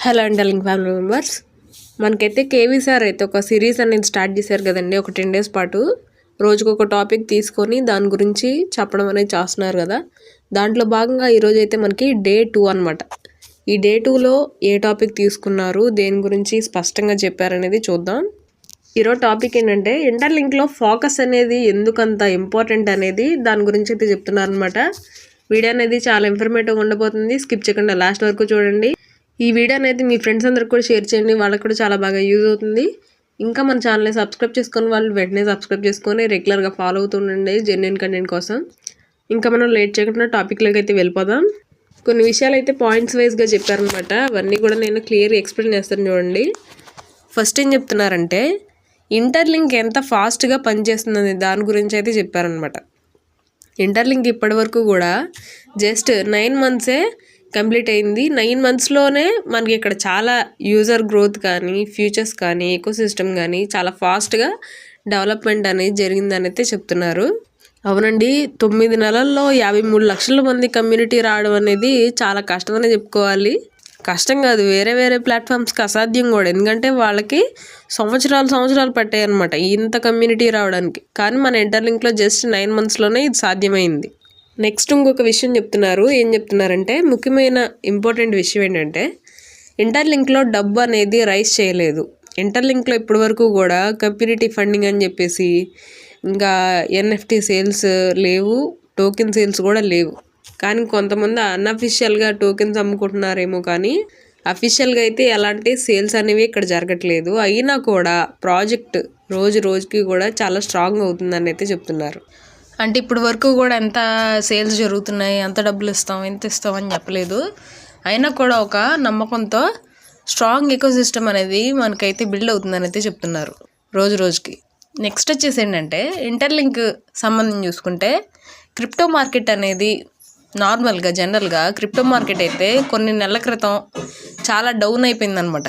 Hello and darling family members మనకైతే KV sir అయితే ఒక సిరీస్ అనేది స్టార్ట్ చేశారు కదండి ఒక టెన్ డేస్ పాటు. రోజుకు ఒక టాపిక్ తీసుకొని దాని గురించి చెప్పడం అనేది చేస్తున్నారు కదా. దాంట్లో భాగంగా ఈరోజు అయితే మనకి డే టూ అనమాట ఈ డే టూలో ఏ టాపిక్ తీసుకున్నారు దేని గురించి స్పష్టంగా చెప్పారనేది చూద్దాం. ఈరోజు టాపిక్ ఏంటంటే ఇంటర్లింక్లో ఫోకస్ అనేది ఎందుకంత ఇంపార్టెంట్ అనేది దాని గురించి అయితే చెప్తున్నారనమాట వీడియో అనేది చాలా ఇన్ఫర్మేటివ్గా ఉండబోతుంది. స్కిప్ చేయకుండా లాస్ట్ వరకు చూడండి. ఈ వీడియో అనేది మీ ఫ్రెండ్స్ అందరికి కూడా షేర్ చేయండి. వాళ్ళకి కూడా చాలా బాగా యూజ్ అవుతుంది. ఇంకా మన ఛానల్ని సబ్స్క్రైబ్ చేసుకొని వాళ్ళు వెంటనే సబ్స్క్రైబ్ చేసుకొని రెగ్యులర్గా ఫాలో అవుతుండండి జెన్యున్ కంటెంట్ కోసం. ఇంకా మనం లేట్ చేయకుండా టాపిక్లోకి అయితే వెళ్ళిపోదాం. కొన్ని విషయాలు అయితే పాయింట్స్ వైజ్గా చెప్పారనమాట అవన్నీ కూడా నేను క్లియర్గా ఎక్స్ప్లెయిన్ చేస్తాను చూడండి. ఫస్ట్ ఏం చెప్తున్నారంటే ఇంటర్లింక్ ఎంత ఫాస్ట్గా పనిచేస్తుంది దాని గురించి అయితే చెప్పారనమాట ఇంటర్లింక్ ఇప్పటి వరకు కూడా జస్ట్ నైన్ మంత్సే కంప్లీట్ అయింది. నైన్ మంత్స్లోనే మనకి ఇక్కడ చాలా యూజర్ గ్రోత్ కానీ ఫ్యూచర్స్ కానీ ఎకో సిస్టమ్ కానీ చాలా ఫాస్ట్గా డెవలప్మెంట్ అనేది జరిగిందని అయితే చెప్తున్నారు. అవునండి తొమ్మిది నెలల్లో యాభై మూడు లక్షల మంది కమ్యూనిటీ రావడం అనేది చాలా కష్టమనే చెప్పుకోవాలి. కష్టం కాదు వేరే వేరే ప్లాట్ఫామ్స్కి అసాధ్యం కూడా. ఎందుకంటే వాళ్ళకి సంవత్సరాలు సంవత్సరాలు పట్టాయి అనమాట ఇంత కమ్యూనిటీ రావడానికి. కానీ మన ఇంటర్లింక్లో జస్ట్ నైన్ మంత్స్లోనే ఇది సాధ్యమైంది. నెక్స్ట్ ఇంకొక విషయం చెప్తున్నారు. ఏం చెప్తున్నారంటే ముఖ్యమైన ఇంపార్టెంట్ విషయం ఏంటంటే ఇంటర్లింక్లో డబ్బు అనేది రైస్ చేయలేదు. ఇంటర్లింక్లో ఇప్పటి వరకు కూడా కమ్యూనిటీ ఫండింగ్ అని చెప్పేసి ఇంకా ఎన్ఎఫ్టీ సేల్స్ లేవు టోకెన్ సేల్స్ కూడా లేవు. కానీ కొంతమంది అన్అఫిషియల్గా టోకెన్స్ అమ్ముకుంటున్నారేమో కానీ అఫీషియల్గా అయితే ఎలాంటి సేల్స్ అనేవి ఇక్కడ జరగట్లేదు. అయినా కూడా ప్రాజెక్ట్ రోజు రోజుకి కూడా చాలా స్ట్రాంగ్ అవుతుందని అయితే చెప్తున్నారు. అంటే ఇప్పుడు వరకు కూడా ఎంత సేల్స్ జరుగుతున్నాయి ఎంత డబ్బులు ఇస్తాం ఎంత ఇస్తాం అని చెప్పలేదు. అయినా కూడా ఒక నమ్మకంతో స్ట్రాంగ్ ఎకో సిస్టమ్ అనేది మనకైతే బిల్డ్ అవుతుందని అయితే చెప్తున్నారు రోజు రోజుకి. నెక్స్ట్ వచ్చేసి ఏంటంటే ఇంటర్లింక్ సంబంధం చూసుకుంటే క్రిప్టో మార్కెట్ అనేది నార్మల్గా జనరల్గా క్రిప్టో మార్కెట్ అయితే కొన్ని నెలల క్రితం చాలా డౌన్ అయిపోయిందనమాట.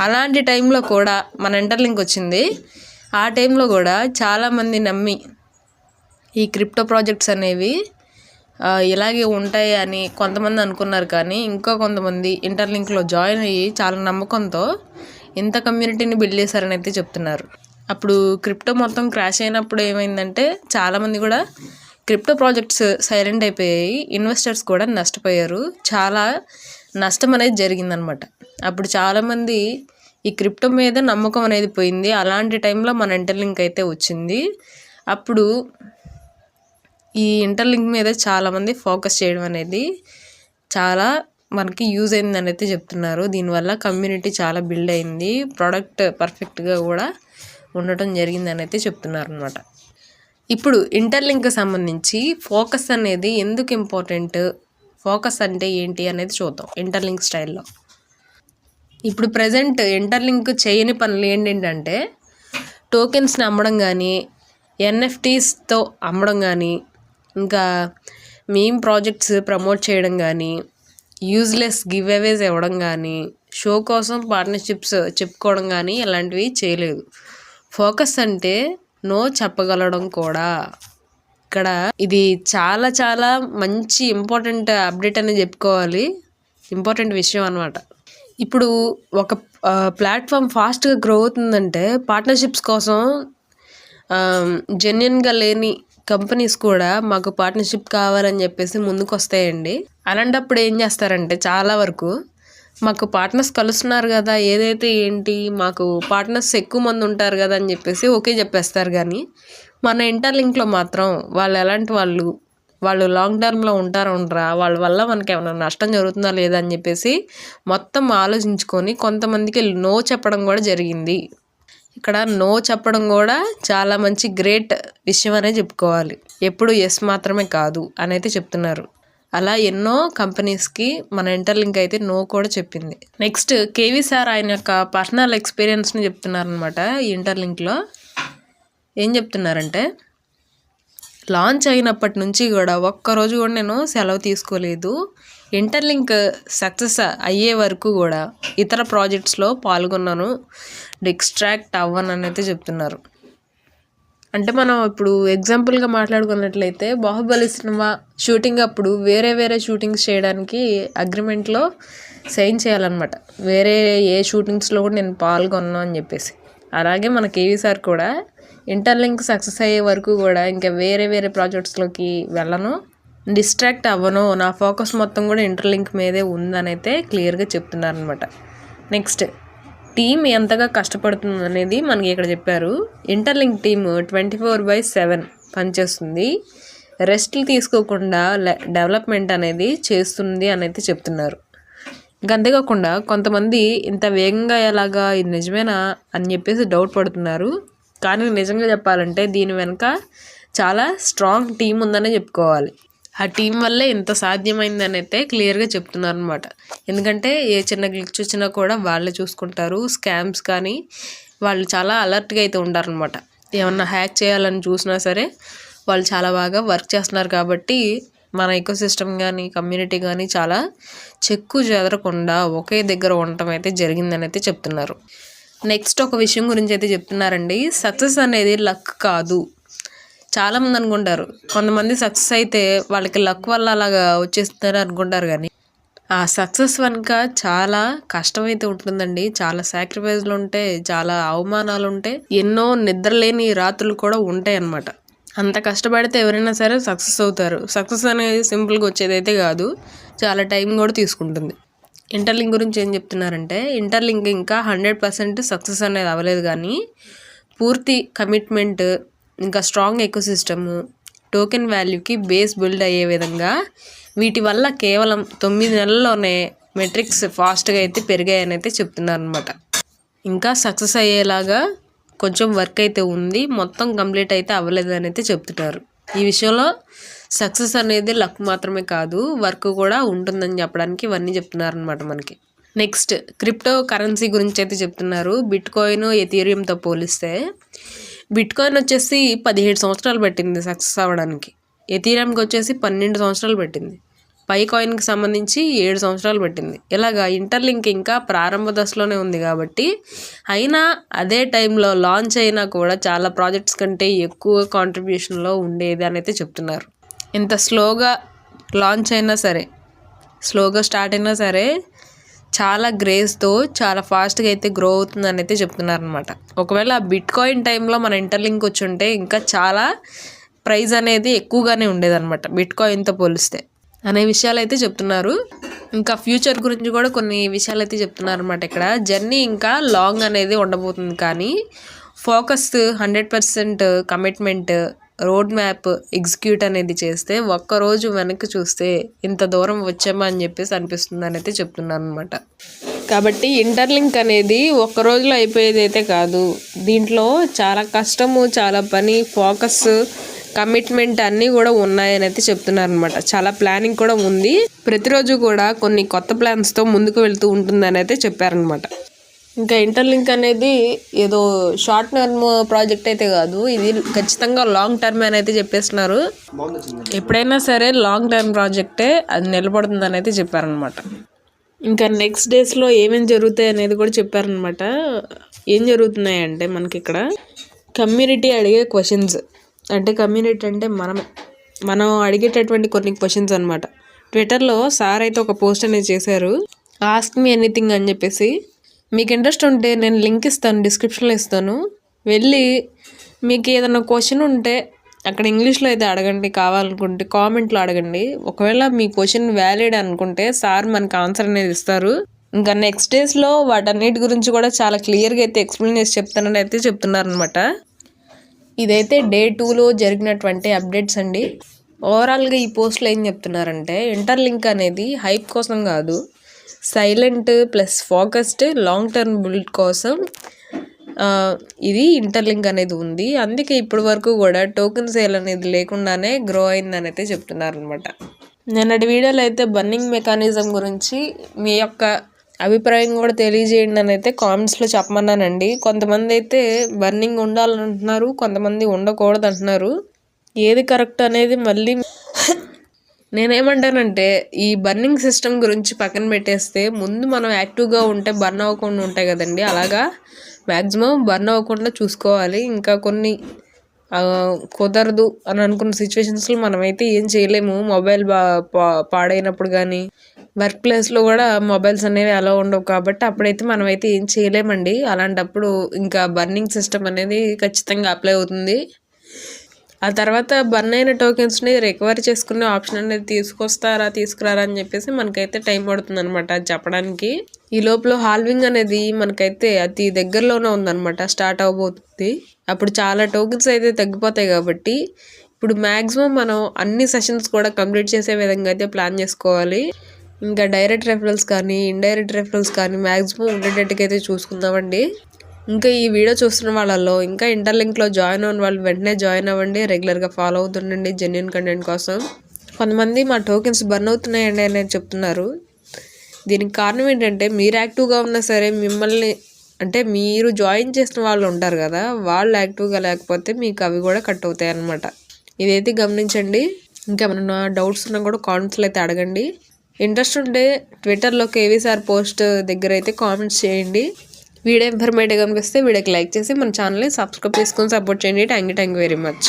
అలాంటి టైంలో కూడా మన ఇంటర్లింక్ వచ్చింది. ఆ టైంలో కూడా చాలామంది నమ్మి ఈ క్రిప్టో ప్రాజెక్ట్స్ అనేవి ఇలాగే ఉంటాయి అని కొంతమంది అనుకున్నారు కానీ ఇంకా కొంతమంది ఇంటర్లింక్లో జాయిన్ అయ్యి చాలా నమ్మకంతో ఇంత కమ్యూనిటీని బిల్డ్ చేశారని అయితే చెప్తున్నారు. అప్పుడు క్రిప్టో మొత్తం క్రాష్ అయినప్పుడు ఏమైందంటే చాలామంది కూడా క్రిప్టో ప్రాజెక్ట్స్ సైలెంట్ అయిపోయాయి ఇన్వెస్టర్స్ కూడా నష్టపోయారు. చాలా నష్టం అనేది జరిగిందనమాట. అప్పుడు చాలామంది ఈ క్రిప్టో మీద నమ్మకం అనేది పోయింది. అలాంటి టైంలో మన ఇంటర్లింక్ అయితే వచ్చింది. అప్పుడు ఈ ఇంటర్లింక్ మీద చాలామంది ఫోకస్ చేయడం అనేది చాలా మనకి యూజ్ అయింది అని అయితే చెప్తున్నారు. దీనివల్ల కమ్యూనిటీ చాలా బిల్డ్ అయింది. ప్రోడక్ట్ పర్ఫెక్ట్గా కూడా ఉండటం జరిగిందని అయితే చెప్తున్నారు అనమాట ఇప్పుడు ఇంటర్లింక్ సంబంధించి ఫోకస్ అనేది ఎందుకు ఇంపార్టెంట్? ఫోకస్ అంటే ఏంటి అనేది చూద్దాం ఇంటర్లింక్ స్టైల్లో. ఇప్పుడు ప్రజెంట్ ఇంటర్లింక్ చేయని పనులు ఏంటంటే టోకెన్స్ని అమ్మడం కానీ ఎన్ఎఫ్టీస్తో అమ్మడం కానీ ఇంకా మేం ప్రాజెక్ట్స్ ప్రమోట్ చేయడం కానీ యూజ్లెస్ గివ్ అవేస్ ఇవ్వడం కానీ షో కోసం పార్ట్నర్షిప్స్ చెప్పుకోవడం కానీ ఇలాంటివి చేయలేదు. ఫోకస్ అంటే నో చెప్పగలడం కూడా. ఇక్కడ ఇది చాలా చాలా మంచి ఇంపార్టెంట్ అప్డేట్ అనేది చెప్పుకోవాలి. ఇంపార్టెంట్ విషయం అనమాట ఇప్పుడు ఒక ప్లాట్ఫామ్ ఫాస్ట్గా గ్రో అవుతుందంటే పార్ట్నర్షిప్స్ కోసం జెన్యున్గా లేని కంపెనీస్ కూడా మాకు పార్ట్నర్షిప్ కావాలని చెప్పేసి ముందుకు వస్తాయండి అలాంటప్పుడు ఏం చేస్తారంటే చాలా వరకు మాకు పార్ట్నర్స్ కలుస్తున్నారు కదా ఏదైతే ఏంటి మాకు పార్ట్నర్స్ ఎక్కువ మంది ఉంటారు కదా అని చెప్పేసి ఓకే చెప్పేస్తారు. కానీ మన ఇంటర్లింక్లో మాత్రం వాళ్ళు ఎలాంటి వాళ్ళు వాళ్ళు లాంగ్ టర్మ్లో ఉంటారా ఉండరా వాళ్ళ వల్ల మనకి ఏమైనా నష్టం జరుగుతుందా లేదా అని చెప్పేసి మొత్తం ఆలోచించుకొని కొంతమందికి నో చెప్పడం కూడా జరిగింది. ఇక్కడ నో చెప్పడం కూడా చాలా మంచి గ్రేట్ విషయం అనే చెప్పుకోవాలి. ఎప్పుడు ఎస్ మాత్రమే కాదు అని అయితే చెప్తున్నారు. అలా ఎన్నో కంపెనీస్కి మన ఇంటర్లింక్ అయితే నో కూడా చెప్పింది. నెక్స్ట్ కేవీ సార్ ఆయన యొక్క పర్సనల్ ఎక్స్పీరియన్స్ని చెప్తున్నారనమాట ఈ ఇంటర్లింక్లో ఏం చెప్తున్నారంటే లాంచ్ అయినప్పటి నుంచి కూడా ఒక్కరోజు కూడా నేను సెలవు తీసుకోలేదు. ఇంటర్లింక్ సక్సెస్ అయ్యే వరకు కూడా ఇతర ప్రాజెక్ట్స్లో పాల్గొన్నాను. డిస్ట్రాక్ట్ అవ్వను అని అయితే చెప్తున్నారు. అంటే మనం ఇప్పుడు ఎగ్జాంపుల్గా మాట్లాడుకున్నట్లయితే బాహుబలి సినిమా షూటింగ్ అప్పుడు వేరే వేరే షూటింగ్స్ చేయడానికి అగ్రిమెంట్లో సైన్ చేయాలన్నమాట. వేరే ఏ షూటింగ్స్లో కూడా నేను పాల్గొన్నాను అని చెప్పేసి. అలాగే మన కేవీ సార్ కూడా ఇంటర్లింక్ సక్సెస్ అయ్యే వరకు కూడా ఇంకా వేరే వేరే ప్రాజెక్ట్స్లోకి వెళ్ళను డిస్ట్రాక్ట్ అవ్వను. నా ఫోకస్ మొత్తం కూడా ఇంటర్లింక్ మీదే ఉందని అయితే క్లియర్గా చెప్తున్నారనమాట నెక్స్ట్ టీం ఎంతగా కష్టపడుతుంది అనేది మనకి ఇక్కడ చెప్పారు. Interlink team twenty four by seven పనిచేస్తుంది. రెస్ట్లు తీసుకోకుండా డెవలప్మెంట్ అనేది చేస్తుంది అనేది చెప్తున్నారు. ఇంకా అంతేకాకుండా కొంతమంది ఇంత వేగంగా ఎలాగా ఇది నిజమేనా అని చెప్పేసి డౌట్ పడుతున్నారు. కానీ నిజంగా చెప్పాలంటే దీని వెనుక చాలా స్ట్రాంగ్ టీం ఉందనే చెప్పుకోవాలి. ఆ టీం వల్లే ఇంత సాధ్యమైందని అయితే క్లియర్గా చెప్తున్నారు అనమాట ఎందుకంటే ఏ చిన్న గ్లిచ్ వచ్చినా కూడా వాళ్ళే చూసుకుంటారు. స్కామ్స్ కానీ వాళ్ళు చాలా అలర్ట్గా అయితే ఉంటారనమాట ఏమన్నా హ్యాక్ చేయాలని చూసినా సరే వాళ్ళు చాలా బాగా వర్క్ చేస్తున్నారు కాబట్టి మన ఎకో సిస్టమ్ కానీ కమ్యూనిటీ కానీ చాలా చెక్కు చెదరకుండా ఒకే దగ్గర ఉండటం అయితే జరిగిందని అయితే చెప్తున్నారు. నెక్స్ట్ ఒక విషయం గురించి అయితే చెప్తున్నారండి. సక్సెస్ అనేది లక్ కాదు. చాలామంది అనుకుంటారు. కొంతమంది సక్సెస్ అయితే వాళ్ళకి లక్ వల్ల అలాగా వచ్చేస్తారు అనుకుంటారు కానీ ఆ సక్సెస్ వెనుక చాలా కష్టమైతే ఉంటుందండి. చాలా సాక్రిఫైస్లు ఉంటాయి చాలా అవమానాలు ఉంటాయి ఎన్నో నిద్రలేని రాత్రులు కూడా ఉంటాయి అన్నమాట. అంత కష్టపడితే ఎవరైనా సరే సక్సెస్ అవుతారు. సక్సెస్ అనేది సింపుల్గా వచ్చేది అయితే కాదు. చాలా టైం కూడా తీసుకుంటుంది. ఇంటర్లింక్ గురించి ఏం చెప్తున్నారంటే ఇంటర్లింక్ ఇంకా హండ్రెడ్ పర్సెంట్ సక్సెస్ అనేది అవ్వలేదు కానీ పూర్తి కమిట్మెంట్ ఇంకా స్ట్రాంగ్ ఎకోసిస్టము టోకెన్ వాల్యూకి బేస్ బిల్డ్ అయ్యే విధంగా వీటి వల్ల కేవలం తొమ్మిది నెలల్లోనే మెట్రిక్స్ ఫాస్ట్గా అయితే పెరిగాయని అయితే చెప్తున్నారు అనమాట ఇంకా సక్సెస్ అయ్యేలాగా కొంచెం వర్క్ అయితే ఉంది మొత్తం కంప్లీట్ అయితే అవ్వలేదు అని అయితే చెప్తున్నారు. ఈ విషయంలో సక్సెస్ అనేది లక్ మాత్రమే కాదు వర్క్ కూడా ఉంటుందని చెప్పడానికి ఇవన్నీ చెప్తున్నారనమాట మనకి. నెక్స్ట్ క్రిప్టో కరెన్సీ గురించి అయితే చెప్తున్నారు. బిట్ కాయిన్ ఎథీరియంతో పోలిస్తే బిట్ కాయిన్ వచ్చేసి పదిహేడు సంవత్సరాలు పట్టింది సక్సెస్ అవ్వడానికి. ఎథీరియంకి వచ్చేసి పన్నెండు సంవత్సరాలు పట్టింది. పై కాయిన్కి సంబంధించి ఏడు సంవత్సరాలు పట్టింది. ఇలాగా ఇంటర్లింక్ ఇంకా ప్రారంభ దశలోనే ఉంది కాబట్టి అయినా అదే టైంలో లాంచ్ అయినా కూడా చాలా ప్రాజెక్ట్స్ కంటే ఎక్కువ కాంట్రిబ్యూషన్లో ఉండేది అని అయితే చెప్తున్నారు. ఇంత స్లోగా లాంచ్ అయినా సరే స్లోగా స్టార్ట్ అయినా సరే చాలా గ్రేస్తో చాలా ఫాస్ట్గా అయితే గ్రో అవుతుందని అయితే చెప్తున్నారు అనమాట ఒకవేళ బిట్ కాయిన్ టైంలో మన ఇంటర్లింక్ వచ్చి ఉంటే ఇంకా చాలా ప్రైజ్ అనేది ఎక్కువగానే ఉండేదన్నమాట బిట్ కాయిన్తో పోలిస్తే. అనే విషయాలు అయితే చెప్తున్నారు. ఇంకా ఫ్యూచర్ గురించి కూడా కొన్ని విషయాలు అయితే చెప్తున్నారు అనమాట ఇక్కడ. జర్నీ ఇంకా లాంగ్ అనేది ఉండబోతుంది కానీ focus hundred percent commitment roadmap execute అనేది చేస్తే ఒక్కరోజు వెనక్కి చూస్తే ఇంత దూరం వచ్చామా అని చెప్పేసి అనిపిస్తుంది అని అయితే చెప్తున్నాను అనమాట కాబట్టి ఇంటర్లింక్ అనేది ఒక్క రోజులో అయిపోయేది అయితే కాదు. దీంట్లో చాలా కష్టము చాలా పని ఫోకస్ కమిట్మెంట్ అన్నీ కూడా ఉన్నాయని అయితే చెప్తున్నారు అనమాట చాలా ప్లానింగ్ కూడా ఉంది. ప్రతిరోజు కూడా కొన్ని కొత్త ప్లాన్స్తో ముందుకు వెళ్తూ ఉంటుందని అయితే చెప్పారనమాట ఇంకా ఇంటర్లింక్ అనేది ఏదో షార్ట్ టర్మ్ ప్రాజెక్ట్ అయితే కాదు. ఇది ఖచ్చితంగా లాంగ్ టర్మ్ అని అయితే చెప్పేస్తున్నారు. ఎప్పుడైనా సరే లాంగ్ టర్మ్ ప్రాజెక్టే అది నిలబడుతుందని అయితే చెప్పారనమాట. ఇంకా నెక్స్ట్ డేస్లో ఏమేమి జరుగుతాయి అనేది కూడా చెప్పారనమాట. ఏం జరుగుతున్నాయంటే మనకి ఇక్కడ కమ్యూనిటీ అడిగే క్వశ్చన్స్. అంటే కమ్యూనిటీ అంటే మనమే. మనం అడిగేటటువంటి కొన్ని క్వశ్చన్స్ అనమాట. ట్విట్టర్లో సార్ అయితే ఒక పోస్ట్ అనేది చేశారు. ఆస్క్ మీ ఎనీథింగ్ అని చెప్పేసి మీకు ఇంట్రెస్ట్ ఉంటే నేను లింక్ ఇస్తాను డిస్క్రిప్షన్లో ఇస్తాను. వెళ్ళి మీకు ఏదైనా క్వశ్చన్ ఉంటే అక్కడ ఇంగ్లీష్లో అయితే అడగండి కావాలనుకుంటే కామెంట్లో అడగండి. ఒకవేళ మీ క్వశ్చన్ వ్యాలిడ్ అనుకుంటే సార్ మనకి ఆన్సర్ అనేది ఇస్తారు. ఇంకా నెక్స్ట్ డేస్లో వాటన్నిటి గురించి కూడా చాలా క్లియర్గా అయితే ఎక్స్ప్లెయిన్ చేసి చెప్తానని అయితే చెప్తున్నారనమాట ఇదైతే డే టూలో జరిగినటువంటి అప్డేట్స్ అండి. ఓవరాల్గా ఈ పోస్ట్లో ఏం చెప్తున్నారంటే ఇంటర్లింక్ అనేది హైప్ కోసం కాదు. Silent plus focused long term build కోసం ఇది ఇంటర్లింక్ అనేది ఉంది. అందుకే ఇప్పటి వరకు కూడా టోకెన్ సేల్ అనేది లేకుండానే గ్రో అయిందని అయితే చెప్తున్నారు అనమాట నిన్నటి వీడియోలో అయితే బర్నింగ్ మెకానిజం గురించి మీ యొక్క అభిప్రాయం కూడా తెలియజేయండి అని అయితే కామెంట్స్లో చెప్పమన్నానండి. కొంతమంది అయితే బర్నింగ్ ఉండాలంటున్నారు కొంతమంది ఉండకూడదు అంటున్నారు ఏది కరెక్ట్ అనేది మళ్ళీ నేనేమంటానంటే ఈ బర్నింగ్ సిస్టమ్ గురించి పక్కన పెట్టేస్తే ముందు మనం యాక్టివ్గా ఉంటే బర్న్ అవ్వకుండా ఉంటాయి కదండి. అలాగా? మ్యాక్సిమం బర్న్ అవ్వకుండా చూసుకోవాలి. ఇంకా కొన్ని కుదరదు అని అనుకున్న సిచ్యువేషన్స్లో మనమైతే ఏం చేయలేము. మొబైల్ బా పా- పాడైనప్పుడు కానీ వర్క్ ప్లేస్లో కూడా మొబైల్స్ అనేవి అలా ఉండవు కాబట్టి అప్పుడైతే మనమైతే ఏం చేయలేమండి. అలాంటప్పుడు ఇంకా బర్నింగ్ సిస్టమ్ అనేది ఖచ్చితంగా అప్లై అవుతుంది. ఆ తర్వాత బర్న్ అయిన టోకెన్స్ని రికవర్ చేసుకునే ఆప్షన్ అనేది తీసుకొస్తారా తీసుకురారా అని చెప్పేసి మనకైతే టైం పడుతుంది అనమాట అది చెప్పడానికి. ఈ లోపల హాల్వింగ్ అనేది మనకైతే అతి దగ్గరలోనే ఉందన్నమాట స్టార్ట్ అవబోతుంది. అప్పుడు చాలా టోకెన్స్ అయితే తగ్గిపోతాయి కాబట్టి ఇప్పుడు మ్యాక్సిమం మనం అన్ని సెషన్స్ కూడా కంప్లీట్ చేసే విధంగా అయితే ప్లాన్ చేసుకోవాలి. ఇంకా డైరెక్ట్ రెఫరల్స్ కానీ ఇండైరెక్ట్ రెఫరల్స్ కానీ మ్యాక్సిమం ఉండేటట్టుగా అయితే చూసుకుందామండి. ఇంకా ఈ వీడియో చూస్తున్న వాళ్ళల్లో ఇంకా ఇంటర్లింక్లో జాయిన్ అవ్వని వాళ్ళు వెంటనే జాయిన్ అవ్వండి రెగ్యులర్గా ఫాలో అవుతుండండి జెన్యున్ కంటెంట్ కోసం. కొంతమంది మా టోకెన్స్ బర్న్ అవుతున్నాయండి అని చెప్తున్నారు. దీనికి కారణం ఏంటంటే మీరు యాక్టివ్గా ఉన్నా సరే మిమ్మల్ని అంటే మీరు జాయిన్ చేసిన వాళ్ళు ఉంటారు కదా వాళ్ళు యాక్టివ్గా లేకపోతే మీకు అవి కూడా కట్ అవుతాయి అన్నమాట. ఇదైతే గమనించండి. ఇంకేమైనా డౌట్స్ ఉన్నా కూడా కామెంట్స్లో అయితే అడగండి. ఇంట్రెస్ట్ ఉంటే ట్విట్టర్లో కేవీ సార్ పోస్ట్ దగ్గర అయితే కామెంట్స్ చేయండి. వీడియో ఇన్ఫర్మేటివ్ కనిపిస్తే వీడియోకి లైక్ చేసి మన ఛానల్ని సబ్స్క్రైబ్ చేసుకొని సపోర్ట్ చేయండి. Thank you thank you very much